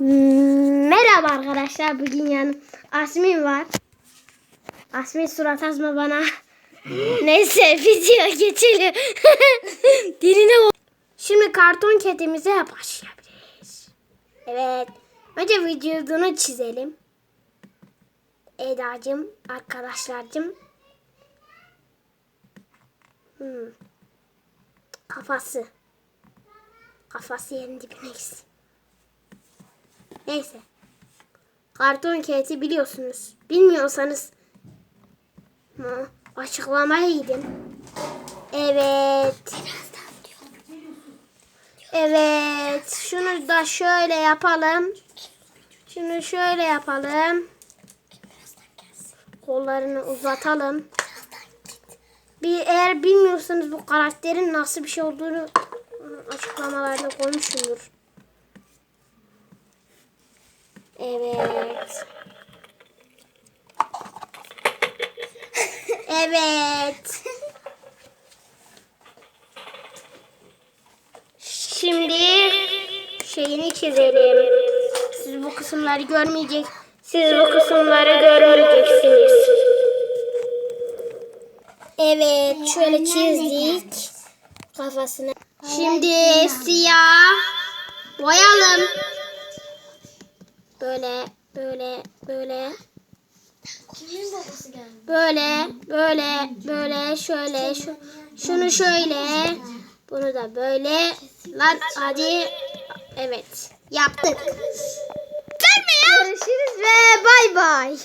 Merhaba arkadaşlar. Bugün yanım Asmin var. Asmin surat asma bana. Neyse video geçelim. Diline. Şimdi karton kedimize başlayabiliriz. Evet. Önce vücudunu çizelim. Eda'cığım, arkadaşlarcığım. Hmm. Kafası. Kafası yerin dibine gitsin. Neyse. Karton keti biliyorsunuz. Bilmiyorsanız hı, açıklamaya gidin. Evet. Evet. Şunu da şöyle yapalım. Şunu şöyle yapalım. Kollarını uzatalım. Bir eğer bilmiyorsanız bu karakterin nasıl bir şey olduğunu açıklamalarda koymuşumdur. Evet. evet. Şimdi şeyini çizelim. Siz bu kısımları görmeyecek. Siz bu kısımları görmeyeceksiniz. Evet, şöyle çizdik kafasını. Şimdi siyah boyalım. Böyle, böyle, böyle. Kimin babası geldi? Böyle, böyle, böyle, şöyle, şu, şunu şöyle, bunu da böyle. Lan hadi, evet, yaptık. Görüşürüz ve bay bay.